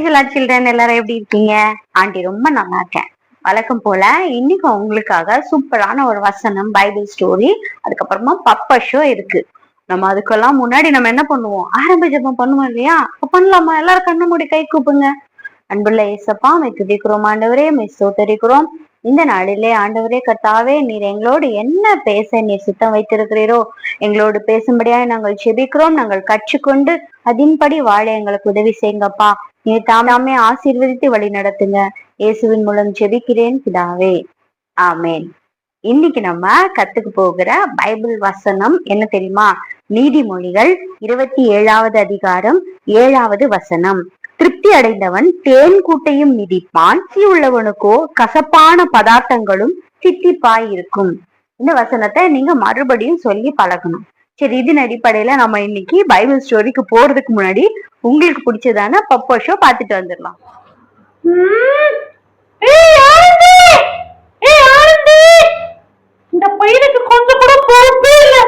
பிரைஸ்லா children எல்லாரும் எப்படி இருக்கீங்க? ஆண்டி ரொம்ப நல்லா இருக்கேன். வழக்கம் போல இன்னைக்கு உங்களுக்காக சூப்பரான ஒரு வசனம் பைபிள் ஸ்டோரி அதுக்கப்புறமா பப்ப ஷோ இருக்கு. நம்ம அதுக்கெல்லாம் முன்னாடி நம்ம என்ன பண்ணுவோம்? ஆரம்ப ஜபம் பண்ணுவோம் இல்லையா? அப்ப பண்ணலாமா? எல்லாரும் கண்ணு மூடி கை கூப்புங்க. அன்புள்ள ஏசப்பா மை ஆண்டவரே. மிஸ் சோத்தரிக்கிறோம் இந்த நாளிலே ஆண்டவரே கர்த்தாவே நீர் எங்களோடு என்ன பேச நீர் சித்தம் வைத்திருக்கிறீரோ? எங்களோடு பேசும்படியாய் நாங்கள் செபிக்கிறோம் நாங்கள் கற்றுக்கொண்டு அதின்படி வாழ எங்களுக்கு உதவி செய்யுங்கப்பா. நீ தாமே ஆசீர்வதித்து வழி நடத்துங்க. இயேசுவின் மூலம் ஜெபிக்கிறேன் பிதாவே. ஆமேன். இன்னைக்கு நம்ம கத்துக்க போகிற பைபிள் வசனம் என்ன தெரியுமா? நீதிமொழிகள் இருபத்தி ஏழாவது அதிகாரம் ஏழாவது வசனம். திருப்தி அடைந்தவன் தேன் கூட்டையும் மிதிப்பான் உள்ளவனுக்கோ கசப்பான பதார்த்தங்களும் சித்திப்பாய் இருக்கும் இந்த வசனத்தை நீங்க மறுபடியும் சொல்லி பழகணும். சரி இதன் அடிப்படையில நம்ம இன்னைக்கு பைபிள் ஸ்டோரிக்கு போறதுக்கு முன்னாடி உங்களுக்கு பிடிச்சதான பப்போ ஷோ பாத்துட்டு வந்துடலாம். இந்த பையனுக்கு கொஞ்சம் கூட பொறுப்பே இல்லை.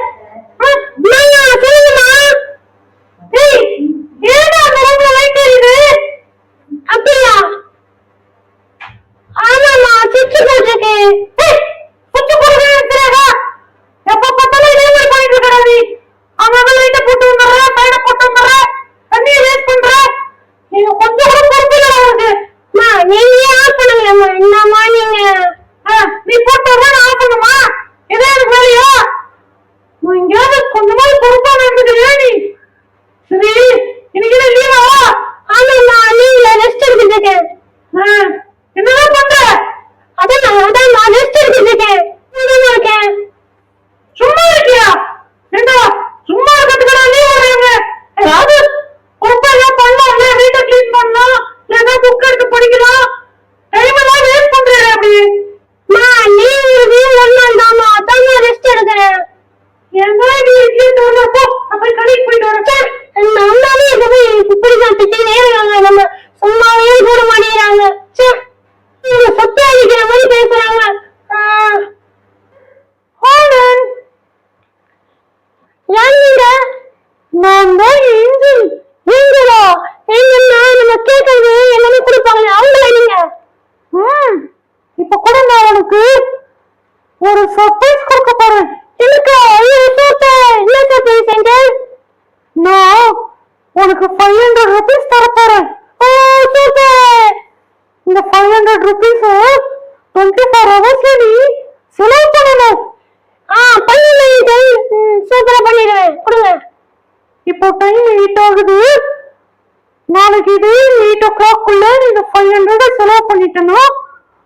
நாளைக்கு இதே எயிட் ஓ கிளாக் குள்ள நீங்க ஃபைவ் ஹண்ட்ரட் செலவு பண்ணிட்டேன்னா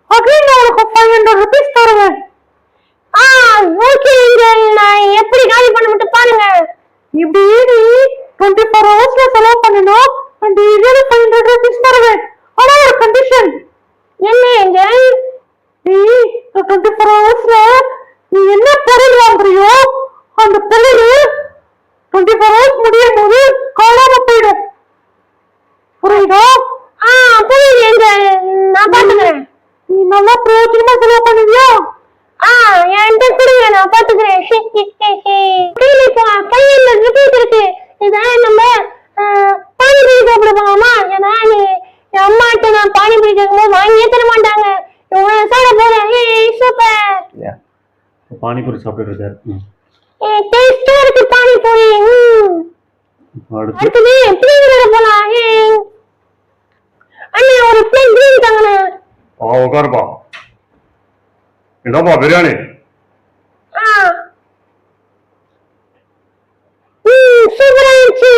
அகைன் நான் உனக்கு ஃபைவ் ஹண்ட்ரட் ருபீஸ் தருவேன் ஆ ஓகே நான் எப்படி காலி பண்ண மட்டும் பாருங்க இப்படி நீ டுவெண்ட்டி ஃபோர் ஹவர்ஸ்ல செலவு பண்ணணும் and daily five hundred rupees தருவேன் ஆனா ஒரு கண்டிஷன் என்ன ஏஞ்சல் நீ டுவெண்ட்டி ஃபோர் ஹவர்ஸ்ல நீ என்ன பொருள் வாங்குறியோ அந்த பொருள் டுவெண்ட்டி ஃபோர் ஹவர்ஸ் முடியும் போது காணாம போயிடும் புரியுதா ஆ புரியுது ஏஞ்சல் நான் பாத்துக்கிறேன் நீ நல்லா பிரயோஜனமா செலவு பண்ணுவியா ஆ என்கிட்ட கொடுங்க நான் பாத்துக்கிறேன் கையில இப்போ ரிப்பீட் இருக்கு இதான் நம்ம பானிபூரி சாப்பிட போலாமா? ஏன்னா நீ என் அம்மாட்ட நான் பானிபூரி கேட்கும்போது வாங்கியே தர மாட்டாங்க. சாப்பிட போறேன். ஏய் சூப்பர். பானிபூரி சாப்பிட்டு இருக்காரு. டேஸ்டா இருக்கு பானிபூரி. அடுத்தது பிளேன் போலாம். ஏய். அண்ணா ஒரு பிளேன் கிரீன் தாங்கண்ணா. ஆ உட்காருப்பா. என்னப்பா பிரியாணி ஆ ம் சூப்பரா இருந்துச்சு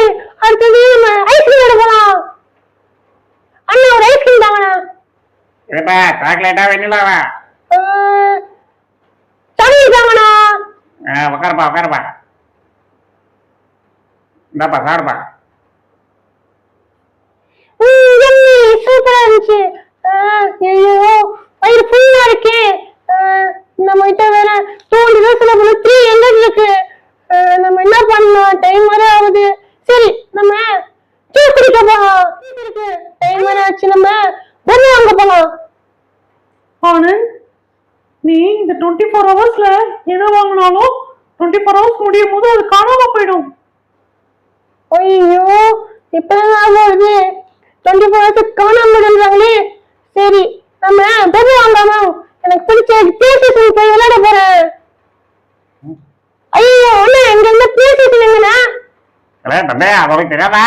அடுத்தது நம்ம ஐஸ்கிரீம் எடுக்க போலாம் அண்ணா ஒரு ஐஸ்கிரீம் தாங்கண்ணா ஏப்பா சாக்லேட்டா வெண்ணிலாவா உட்காருப்பா உட்காருப்பா இந்தாப்பா சாப்பிடுப்பா ம் எம்மி சூப்பரா இருந்துச்சு ஆ, ஐயோ வயிறு ஃபுல்லா இருக்கே ஆ, நம்ம கிட்ட வேற தோண்டி தான் சில பண்ண த்ரீ ஹண்ட்ரட் இருக்கு ஆ, நம்ம என்ன பண்ணலாம் டைம் வர ஆகுது சரி நம்ம ஜூஸ் குடிக்க போலாம் டைம் வர ஆச்சு நம்ம பொருள் வாங்க போலாம் ஆனந்த் நீ இந்த டுவெண்ட்டி ஃபோர் ஹவர்ஸ்ல எதை வாங்கினாலும் டுவெண்ட்டி ஃபோர் ஹவர்ஸ் முடியும் போது அது காணாம போயிடும் ஐயோ இப்பதான் ஞாபகம் வருது டுவெண்ட்டி ஃபோர் ஹவர்ஸ் காணாம விடுறாங்களே சரி நம்ம பொது வாங்காம எனக்கு பிடிச்ச பிளே ஸ்டேஷன் போய் விளையாட போறேன் ஐயோ அண்ணா எங்க இருந்து பிளே ஸ்டேஷன் எங்கண்ணா? தம்பி உனக்கு தெரியாதா?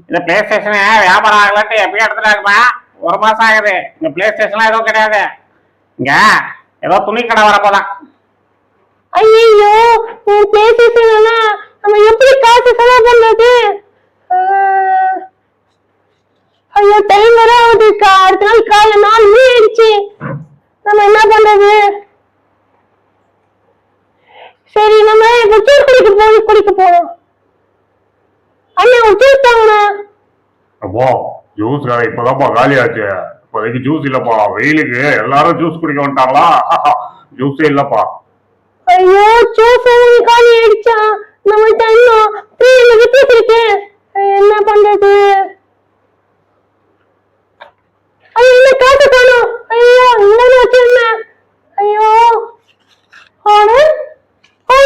இந்த பிளே ஸ்டேஷனு வியாபாரம் ஆகலான்ட்டு எப்பயும் எடுத்துட்டாங்கப்பா ஒரு மாசம் ஆகுது. இந்த பிளே ஸ்டேஷன்லாம் எதுவும் கிடையாது. இங்க ஏதோ துணி கடை வர போலாம் ஐயோ பிளே ஸ்டேஷன் நம்ம எப்படி காசு செலவு ஐயோ டைம் வர ஆகுது கா- அடுத்த நாள் காலைல நாலு மணி ஆயிடுச்சு நம்ம என்ன பண்றது சரி நம்ம இப்ப ஜூஸ் குடிக்க போய் குடிக்க போறோம் அண்ணா ஒரு ஜூஸ் தாங்கண்ணா. அப்பா ஜூஸ் கடை இப்பதான்ப்பா காலி ஆச்சு இப்போதைக்கு ஜூஸ் இல்லப்பா. வெயிலுக்கு எல்லாரும் ஜூஸ் குடிக்க வந்துட்டாங்களா? ஜூஸே இல்லப்பா. ஐயோ ஜூஸ் காலி ஆயிடுச்சா நம்மள்ட்ட இன்னும் இருக்கு என்ன பண்றது? ஐயோ இந்த காசு காணும் ஐயோ இந்த வச்சிருந்தேன் ஐயோ ஆனந்த்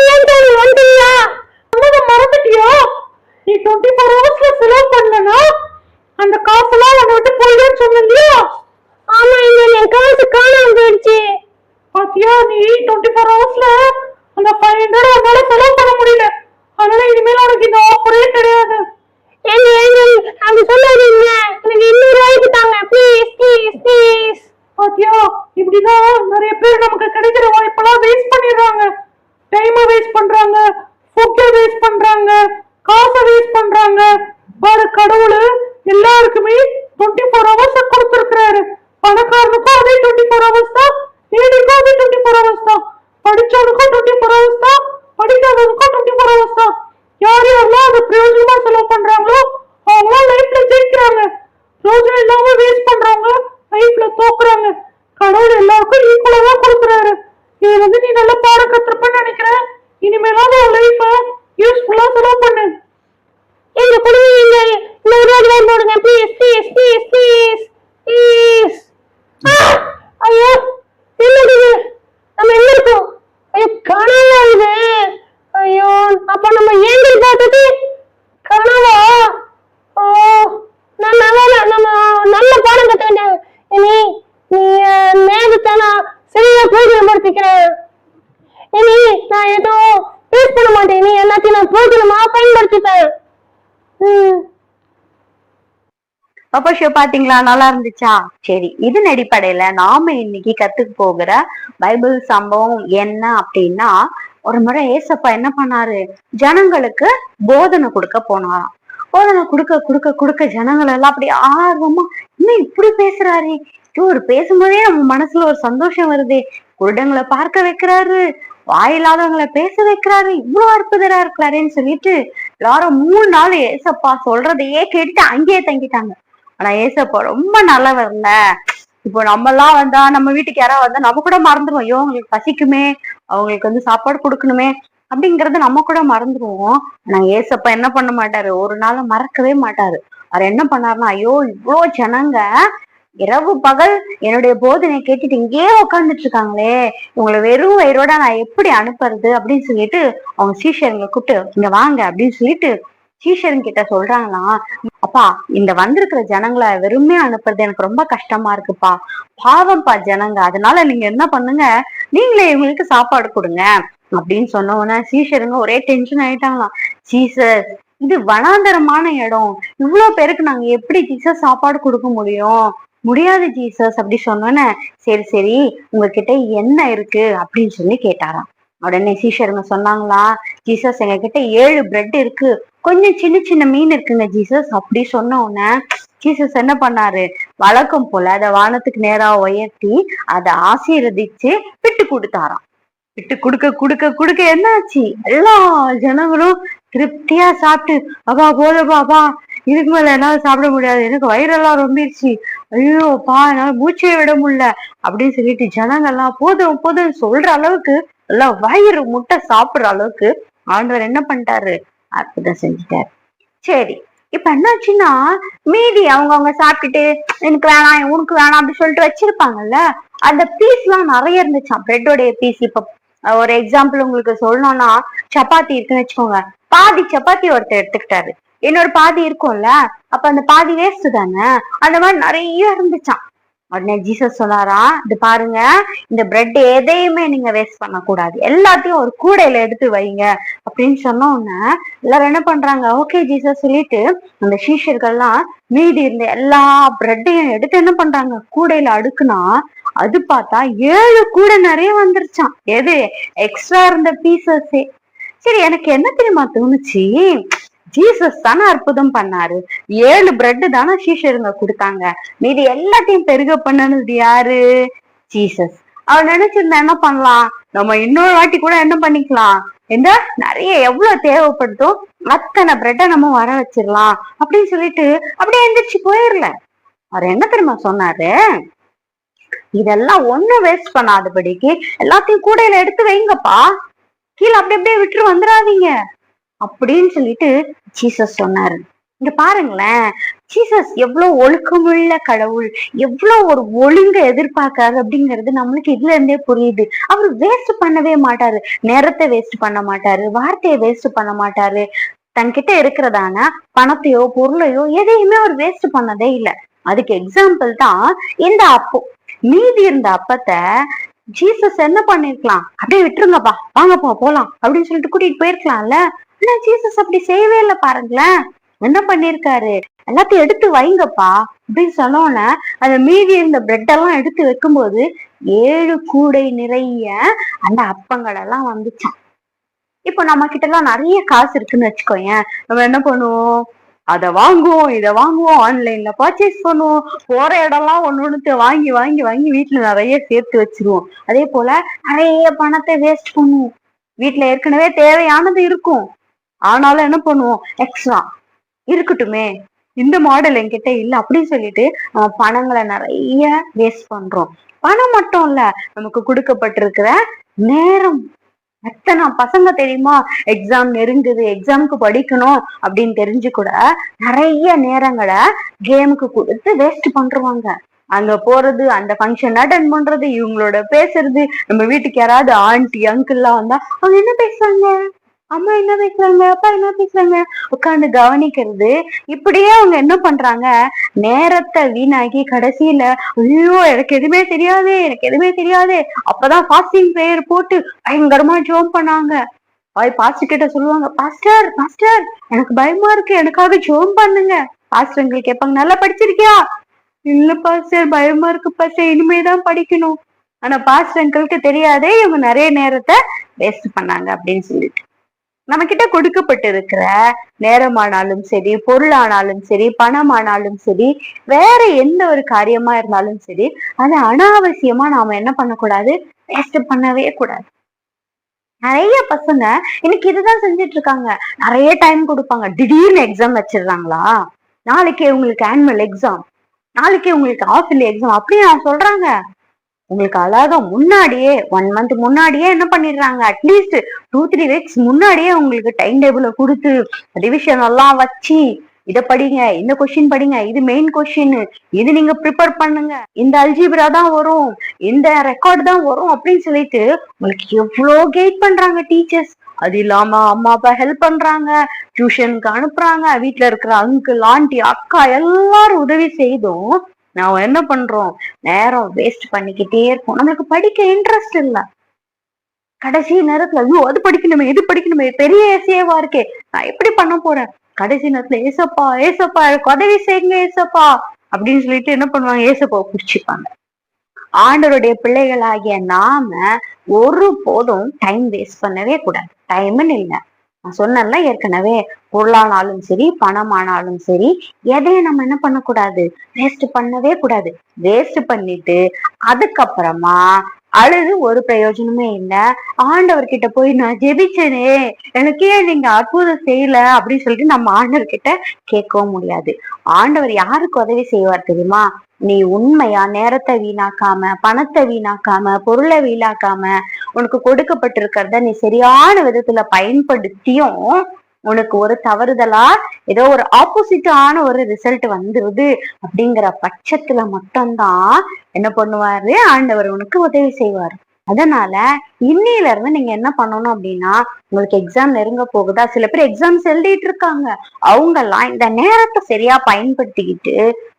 ஏன் தோணி வந்துட்டீங்களா அம்மா மறந்துட்டியோ நீ டுவெண்ட்டி ஃபோர் ஹவர்ஸ்ல செலவு பண்ணனா அந்த காசெல்லாம் உன்னை விட்டு போயிடுன்னு சொன்ன இல்லையா ஆமா இங்க என் காசு காணாம போயிடுச்சு பாத்தியா நீ டுவெண்ட்டி ஃபோர் ஹவர்ஸ்ல அந்த ஃபைவ் ஹண்ட்ரட் உன்னால செலவு பண்ண முடியல அதனால இனிமேல் உனக்கு இந்த ஆஃபரே கிடையாது ஏங்க ஏங்க அப்படி சொல்லாதீங்க எனக்கு இன்னூறு ரூபாய்க்கு தாங்க ப்ளீஸ் ப்ளீஸ் ப்ளீஸ் பாத்தியா இப்படிதான் நிறைய பேர் நமக்கு கிடைக்கிற வாய்ப்பெல்லாம் வேஸ்ட் பண்ணிடுறாங்க. டைமை வேஸ்ட் பண்றாங்க. ஃபுட்டை வேஸ்ட் பண்றாங்க. காசை வேஸ்ட் பண்றாங்க. பாரு கடவுள் எல்லாருக்குமே டுவெண்ட்டி ஃபோர் ஹவர்ஸ் கொடுத்துருக்குறாரு. பணக்காரனுக்கும் அதே டுவெண்ட்டி ஃபோர் ஹவர்ஸ் தான் ஏழைக்கும் அதே டுவெண்ட்டி ஃபோர் ஹவர்ஸ் தான். படிச்சவனுக்கும் டுவெண்ட்டி ஃபோர் ஹவர்ஸ் தான் படிக்காதவனுக்கும் டுவெண்ட்டி ஃபோர் ஹவர்ஸ் தான். யார் யாரெல்லாம் அதை பிரயோஜனமா செலவு பண்றாங்களோ அவங்களாம் லைஃப்ல ஜெயிக்கிறாங்க. ரோஜா இல்லாம வேஸ்ட் பண்றவங்க லைஃப்ல தோக்குறாங்க. கடவுள் இது வந்து நீ நல்லா பாடம் கத்துருப்பேன்னு நினைக்கிறேன் இனிமேலாவது உன் லைஃப யூஸ்ஃபுல்லா செலவு பண்ணு எங்க குடும்பம் நீங்க நூறு ரூபாய் போடுங்க please please please please please ஐயோ என்னது இது? நம்ம எங்க இருக்கோம் ஐயோ கனவா இது ஐயோ அப்ப நம்ம ஏங்கல் பார்த்தது கனவா ஓ நான் நல்லா நம்ம நல்ல பாடம் கத்துக்கிட்டேன் இனி நீ அஹ், நேரத்தை நான் சரியா பிரயோஜனப்படுத்திக்கிறேன் இனி நான் எதுவும் வேஸ்ட் பண்ண மாட்டேன். நீ எல்லாத்தையும் நான் பிரயோஜனமா பயன்படுத்திப்பேன். ம். அப்போ ஷோ பாத்தீங்களா நல்லா இருந்துச்சா? சரி இதன் அடிப்படையில நாம இன்னைக்கு கத்துக்க போகிற பைபிள் சம்பவம் என்ன அப்படின்னா ஒரு முறை ஏசப்பா என்ன பண்ணாரு? ஜனங்களுக்கு போதனை கொடுக்க போனாராம். போதனை கொடுக்க கொடுக்க கொடுக்க ஜனங்கள் எல்லாம் அப்படி ஆர்வமா இன்னும் இப்படி பேசுறாரு? இவர் பேசும்போதே நம்ம மனசுல ஒரு சந்தோஷம் வருது. குருடங்களை பார்க்க வைக்கிறாரு. வாயில்லாதவங்களை பேச வைக்கிறாரு. இவ்வளவு அற்புதரா இருக்கிறாருன்னு சொல்லிட்டு எல்லாரும் மூணு நாள் ஏசப்பா சொல்றதையே கேட்டுட்டு அங்கேயே தங்கிட்டாங்க. ஆனா ஏசப்பா ரொம்ப நல்லவர்ல இப்போ நம்ம எல்லாம் வந்தா நம்ம வீட்டுக்கு யாராவது வந்தா நம்ம கூட மறந்துடுவோம் ஐயோ அவங்களுக்கு பசிக்குமே. அவங்களுக்கு வந்து சாப்பாடு கொடுக்கணுமே அப்படிங்கறத நம்ம கூட மறந்துடுவோம் ஆனா ஏசப்பா என்ன பண்ண மாட்டாரு? ஒரு நாள் மறக்கவே மாட்டாரு. அவர் என்ன பண்ணாருன்னா ஐயோ இவ்வளோ ஜனங்க இரவு பகல் என்னுடைய போதனை கேட்டுட்டு இங்கேயே உட்காந்துட்டு இருக்காங்களே. உங்களை வெறும் வயிறோட நான் எப்படி அனுப்புறது அப்படின்னு சொல்லிட்டு அவங்க சீஷருங்களை கூப்பிட்டு இங்க வாங்க அப்படின்னு சொல்லிட்டு சீஷருங்க கிட்ட சொல்றாங்களாம். அப்பா இந்த வந்திருக்கிற ஜனங்களை வெறுமே அனுப்புறது எனக்கு ரொம்ப கஷ்டமா இருக்குப்பா. பாவம்ப்பா ஜனங்க. அதனால நீங்க என்ன பண்ணுங்க? நீங்களே இவங்களுக்கு சாப்பாடு கொடுங்க அப்படின்னு சொன்ன உடனே சீஷருங்க ஒரே டென்ஷன் ஆயிட்டாங்களாம். சீசர் இது வனாந்தரமான இடம். இவ்வளவு பேருக்கு நாங்க எப்படி ஜீசஸ் சாப்பாடு கொடுக்க முடியும்? முடியாது ஜீசஸ் அப்படி சொன்னோன்னே சரி சரி உங்ககிட்ட என்ன இருக்கு? அப்படின்னு சொல்லி கேட்டாராம். உடனே சீஷருங்க சொன்னாங்களா ஜீசஸ் எங்க கிட்ட ஏழு பிரெட் இருக்கு. கொஞ்சம் சின்ன சின்ன மீன் இருக்குங்க ஜீசஸ். அப்படி சொன்ன உடனே ஜீசஸ் என்ன பண்ணாரு? வழக்கம் போல அதை வானத்துக்கு நேரா உயர்த்தி அதை ஆசீர்வதிச்சு விட்டு கொடுத்தாராம். விட்டு கொடுக்க கொடுக்க கொடுக்க என்னாச்சு? எல்லா ஜனங்களும் திருப்தியா சாப்பிட்டு அப்பா போதபா அபா இதுக்கு மேல என்னால சாப்பிட முடியாது. எனக்கு வயிறெல்லாம் ரொம்பிருச்சு. ஐயோ பா என்னால மூச்சையே விட முடியல. அப்படின்னு சொல்லிட்டு ஜனங்கள்லாம் போதும் போதும் சொல்ற அளவுக்கு எல்லாம் வயிறு முட்டை சாப்பிடுற அளவுக்கு ஆண்டவர் என்ன பண்ணிட்டாரு? அற்புதம் செஞ்சுட்டாரு. சரி இப்ப என்னாச்சுன்னா மீதி அவங்க அவங்க சாப்பிட்டுட்டு எனக்கு வேணாம் உனக்கு வேணாம் அப்படி சொல்லிட்டு வச்சிருப்பாங்கல்ல அந்த பீஸ் எல்லாம் நிறைய இருந்துச்சாம் பிரெட்டோடைய பீஸ் இப்ப ஒரு எக்ஸாம்பிள் உங்களுக்கு சொல்லணும்னா சப்பாத்தி இருக்குன்னு வச்சுக்கோங்க. பாதி சப்பாத்தி ஒருத்தர் எடுத்துக்கிட்டாரு. இன்னொரு பாதி இருக்கும்ல அப்ப அந்த பாதி வேஸ்ட் தானே? அந்த மாதிரி நிறைய இருந்துச்சான் உடனே ஜீசஸ் சொன்னாரா இது பாருங்க இந்த பிரெட் எதையுமே நீங்க வேஸ்ட் பண்ணக்கூடாது. எல்லாத்தையும் ஒரு கூடையில எடுத்து வைங்க. அப்படின்னு சொன்ன உடனே எல்லாரும் என்ன பண்றாங்க ஓகே ஜீசஸ் சொல்லிட்டு அந்த சீஷர்கள்லாம் மீதி இருந்த எல்லா பிரெட்டையும் எடுத்து என்ன பண்றாங்க கூடையில அடுக்குனா அது பார்த்தா ஏழு கூடை நிறைய வந்துருச்சாம். எது? எக்ஸ்ட்ரா இருந்த பீசஸே சரி எனக்கு என்ன தெரியுமா தோணுச்சு? ஜீசஸ் தானே அற்புதம் பண்ணாரு. ஏழு பிரெட் தானே சீஷருங்க கொடுத்தாங்க. மீதி எல்லாத்தையும் பெருக பண்ணனது யாரு? ஜீசஸ் அவர் நினைச்சிருந்தா என்ன பண்ணலாம்? நம்ம இன்னொரு வாட்டி கூட என்ன பண்ணிக்கலாம்? என்ன நிறைய எவ்வளவு தேவைப்படுதோ அத்தனை பிரெட்டை நம்ம வர வச்சிடலாம். அப்படின்னு சொல்லிட்டு அப்படியே எந்திரிச்சு போயிடல. அவர் என்ன தெரியுமா சொன்னாரு? இதெல்லாம் ஒண்ணும் வேஸ்ட் பண்ணாதபடிக்கு எல்லாத்தையும் கூடையில எடுத்து வைங்கப்பா. கீழே அப்படி அப்படியே விட்டுரு வந்துடாதீங்க. அப்படின்னு சொல்லிட்டு ஜீசஸ் சொன்னாரு. இங்க பாருங்களேன் ஜீசஸ் எவ்வளவு ஒழுக்கமுள்ள கடவுள் எவ்வளவு ஒரு ஒழுங்க எதிர்பார்க்காரு அப்படிங்கிறது நம்மளுக்கு இதுல இருந்தே புரியுது. அவர் வேஸ்ட் பண்ணவே மாட்டாரு. நேரத்தை வேஸ்ட் பண்ண மாட்டாரு. வார்த்தையை வேஸ்ட் பண்ண மாட்டாரு. தன்கிட்ட இருக்கிறதான பணத்தையோ பொருளையோ எதையுமே அவர் வேஸ்ட் பண்ணதே இல்லை. அதுக்கு எக்ஸாம்பிள் தான் இந்த அப்போ. மீதி இருந்த அப்பத்தை ஜீசஸ் என்ன பண்ணிருக்கலாம்? அப்படியே விட்டுருங்கப்பா. வாங்கப்பா போலாம். அப்படின்னு சொல்லிட்டு கூட்டிட்டு போயிருக்கலாம்ல. ஆனா ஜீசஸ் அப்படி செய்யவே இல்லை பாருங்களேன். என்ன பண்ணிருக்காரு? எல்லாத்தையும் எடுத்து வைங்கப்பா. அப்படின்னு சொன்னோன்ன அந்த மீதி இருந்த பிரெட் எல்லாம் எடுத்து வைக்கும்போது ஏழு கூடை நிறைய அந்த அப்பங்கள் எல்லாம் வந்துச்சான் இப்போ நம்ம கிட்ட எல்லாம் நிறைய காசு இருக்குன்னு வச்சுக்கோயேன். நம்ம என்ன பண்ணுவோம்? அதை வாங்குவோம் இதை வாங்குவோம் ஆன்லைன்ல பர்ச்சேஸ் பண்ணுவோம். போற இடம்லாம் ஒண்ணு ஒண்ணுத்த வாங்கி வாங்கி வாங்கி வீட்டுல நிறைய சேர்த்து வச்சிருவோம். அதே போல நிறைய பணத்தை வேஸ்ட் பண்ணுவோம். வீட்டுல ஏற்கனவே தேவையானது இருக்கும். ஆனாலும் என்ன பண்ணுவோம்? எக்ஸ்ட்ரா இருக்கட்டுமே. இந்த மாடல் என்கிட்ட இல்ல அப்படின்னு சொல்லிட்டு நம்ம பணங்களை நிறைய வேஸ்ட் பண்றோம். பணம் மட்டும் இல்ல நமக்கு கொடுக்கப்பட்டிருக்கிற நேரம். எத்தனை பசங்க தெரியுமா? எக்ஸாம் நெருங்குது எக்ஸாமுக்கு படிக்கணும் அப்படின்னு தெரிஞ்சு கூட நிறைய நேரங்களை கேமுக்கு கொடுத்து வேஸ்ட் பண்றாங்க அங்க போறது அந்த ஃபங்க்ஷன் அட்டன் பண்றது இவங்களோட பேசுறது நம்ம வீட்டுக்கு யாராவது ஆண்டி அங்கிள்லாம் வந்தா அவங்க என்ன பேசுறாங்க? அம்மா என்ன பேசுறாங்க? அப்பா என்ன பேசுறாங்க? உட்காந்து கவனிக்கிறது. இப்படியே அவங்க என்ன பண்றாங்க? நேரத்தை வீணாக்கி கடைசியில ஐயோ எனக்கு எதுவுமே தெரியாது எனக்கு எதுவுமே தெரியாது. அப்பதான் பாஸ்டிங் பிரேயர் போட்டு பயங்கரமா ஜோம் பண்ணாங்க. பாய் பாஸ்டர் கிட்ட சொல்லுவாங்க பாஸ்டர் பாஸ்டர் எனக்கு பயமா இருக்கு. எனக்காக ஜோம் பண்ணுங்க. பாஸ்டர் எங்களுக்கு கேட்பாங்க நல்லா படிச்சிருக்கியா? இல்ல பாஸ்டர் பயமா இருக்கு பாஸ்டர் இனிமேதான் படிக்கணும். ஆனா பாஸ்டர் எங்களுக்கு தெரியாதே இவங்க நிறைய நேரத்தை வேஸ்ட் பண்ணாங்க அப்படின்னு சொல்லிட்டு. நம்ம கிட்ட கொடுக்கப்பட்டிருக்கிற நேரமானாலும் சரி பொருளானாலும் சரி பணமானாலும் சரி வேற எந்த ஒரு காரியமா இருந்தாலும் சரி அதை அனாவசியமா நாம என்ன பண்ணக்கூடாது? வேஸ்ட் பண்ணவே கூடாது. நிறைய பசங்க இன்னைக்கு இதுதான் செஞ்சுட்டு இருக்காங்க நிறைய டைம் கொடுப்பாங்க. திடீர்னு எக்ஸாம் வச்சிடுறாங்களா? நாளைக்கு உங்களுக்கு ஆனுவல் எக்ஸாம் நாளைக்கு உங்களுக்கு ஆஃப் இயர்லி எக்ஸாம் அப்படி நான் சொல்றாங்க. உங்களுக்கு அழகா முன்னாடியே ஒன் மந்த் முன்னாடியே என்ன பண்ணிடுறாங்க? அட்லீஸ்ட் டூ த்ரீ வீக்ஸ் முன்னாடியே உங்களுக்கு டைம் டேபிள கொடுத்து ரிவிஷன் எல்லாம் வச்சு இதை படிங்க இந்த கொஸ்டின் படிங்க இது மெயின் கொஸ்டின் இது நீங்க ப்ரிப்பேர் பண்ணுங்க. இந்த அல்ஜிபிரா தான் வரும் இந்த ரெக்கார்ட் தான் வரும் அப்படின்னு சொல்லிட்டு உங்களுக்கு எவ்வளோ கெயிட் பண்றாங்க டீச்சர்ஸ் அது இல்லாம அம்மா அப்பா ஹெல்ப் பண்றாங்க டியூஷனுக்கு அனுப்புறாங்க வீட்டுல இருக்கிற அங்கிள் ஆண்டி அக்கா எல்லாரும் உதவி செய்தும் நாம என்ன பண்றோம்? நேரம் வேஸ்ட் பண்ணிக்கிட்டே இருக்கோம் நம்மளுக்கு படிக்க இன்ட்ரெஸ்ட் இல்ல. கடைசி நேரத்துல ஐயோ அது படிக்கணுமே இது படிக்கணுமே பெரிய ஏசியவா இருக்கே. நான் எப்படி பண்ண போறேன்? கடைசி நேரத்துல ஏசப்பா ஏசப்பா எனக்கு உதவி செய்யுங்க ஏசப்பா அப்படின்னு சொல்லிட்டு என்ன பண்ணுவாங்க? ஏசப்பா புடிச்சுப்பாங்க. ஆண்டவருடைய பிள்ளைகளாகிய நாம ஒரு போதும் டைம் வேஸ்ட் பண்ணவே கூடாது. டைம்னு இல்லை. நான் சொன்னேன்ல ஏற்கனவே பொருளானாலும் சரி பணமானாலும் சரி எதையும் நம்ம என்ன பண்ணக்கூடாது? வேஸ்ட் பண்ணவே கூடாது. வேஸ்ட் பண்ணிட்டு அதுக்கப்புறமா அழுது ஒரு பிரயோஜனமே இல்ல. ஆண்டவர்கிட்ட போய் நான் ஜெபிச்சேனே எனக்கு ஏன் நீங்க அற்புதம் செய்யல? அப்படின்னு சொல்லிட்டு நம்ம ஆண்டவர்கிட்ட கேட்கவும் முடியாது. ஆண்டவர் யாருக்கு உதவி செய்வார் தெரியுமா? நீ உண்மையா நேரத்தை வீணாக்காம பணத்தை வீணாக்காம பொருளை வீணாக்காம உனக்கு கொடுக்கப்பட்டிருக்கிறத நீ சரியான விதத்துல பயன்படுத்தியும் உனக்கு ஒரு தவறுதலா ஏதோ ஒரு ஆப்போசிட்டான ஒரு ரிசல்ட் வந்துருது அப்படிங்கிற பட்சத்துல மட்டும்தான் என்ன பண்ணுவாரு? ஆண்டவர் உனக்கு உதவி செய்வார். அதனால இன்னையில இருந்து நீங்க என்ன பண்ணணும் அப்படின்னா உங்களுக்கு எக்ஸாம் நெருங்க போகுதா? சில பேர் எக்ஸாம்ஸ் எழுதிட்டு இருக்காங்க. அவங்க எல்லாம் இந்த நேரத்தை சரியா பயன்படுத்திக்கிட்டு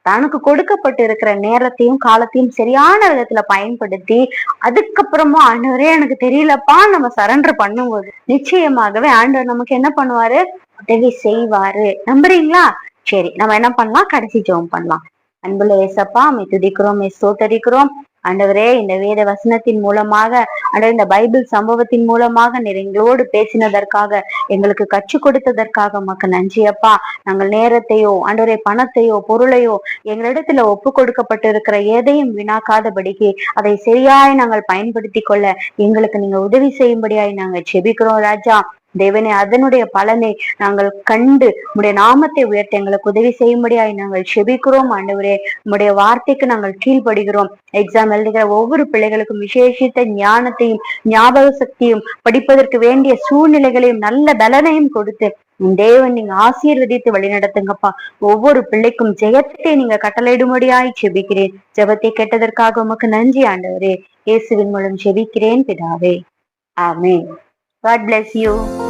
தனக்கு கொடுக்கப்பட்டு இருக்கிற நேரத்தையும் காலத்தையும் சரியான விதத்துல பயன்படுத்தி அதுக்கப்புறமா ஆண்டவரே எனக்கு தெரியலப்பா நம்ம சரண்டர் பண்ணும்போது. நிச்சயமாகவே ஆண்டவர் நமக்கு என்ன பண்ணுவாரு? உதவி செய்வாரு. நம்புறீங்களா? சரி நம்ம என்ன பண்ணலாம்? கடைசி ஜோம் பண்ணலாம். அன்புல ஏசப்பா மை துதிக்கிறோம் மை சோத்தரிக்கிறோம் ஆண்டவரே இந்த வேத வசனத்தின் மூலமாக ஆண்டவர் இந்த பைபிள் சம்பவத்தின் மூலமாக நீர் எங்களோடு பேசினதற்காக எங்களுக்கு கற்றுக் கொடுத்ததற்காக மக்க நன்றி அப்பா. நாங்கள் நேரத்தையோ ஆண்டவரே பணத்தையோ பொருளையோ எங்களிடத்துல ஒப்பு கொடுக்கப்பட்டு இருக்கிற எதையும் வீணாக்காதபடிக்கு அதை சரியாய் நாங்கள் பயன்படுத்தி கொள்ள எங்களுக்கு நீங்க உதவி செய்யும்படியாய் நாங்கள் செபிக்கிறோம் ராஜா. தேவனே அதனுடைய பலனை நாங்கள் கண்டு உடைய நாமத்தை உயர்த்த எங்களுக்கு உதவி செய்யும்படியாய் நாங்கள் செபிக்கிறோம் ஆண்டவரே. உம்முடைய வார்த்தைக்கு நாங்கள் கீழ்ப்படுகிறோம். எக்ஸாம் எழுதுகிற ஒவ்வொரு பிள்ளைகளுக்கும் விசேஷித்த ஞானத்தையும் ஞாபக சக்தியும் படிப்பதற்கு வேண்டிய சூழ்நிலைகளையும் நல்ல பலனையும் கொடுத்து தேவன் நீங்க ஆசீர்வதித்து வழிநடத்துங்கப்பா. ஒவ்வொரு பிள்ளைக்கும் ஜெயத்தை நீங்க கட்டளையிடும்படியாய் செபிக்கிறேன். ஜெபத்தை கேட்டதற்காக உமக்கு நன்றி ஆண்டவரே. இயேசுவின் மூலம் செபிக்கிறேன் பிதாவே. ஆமே God bless you.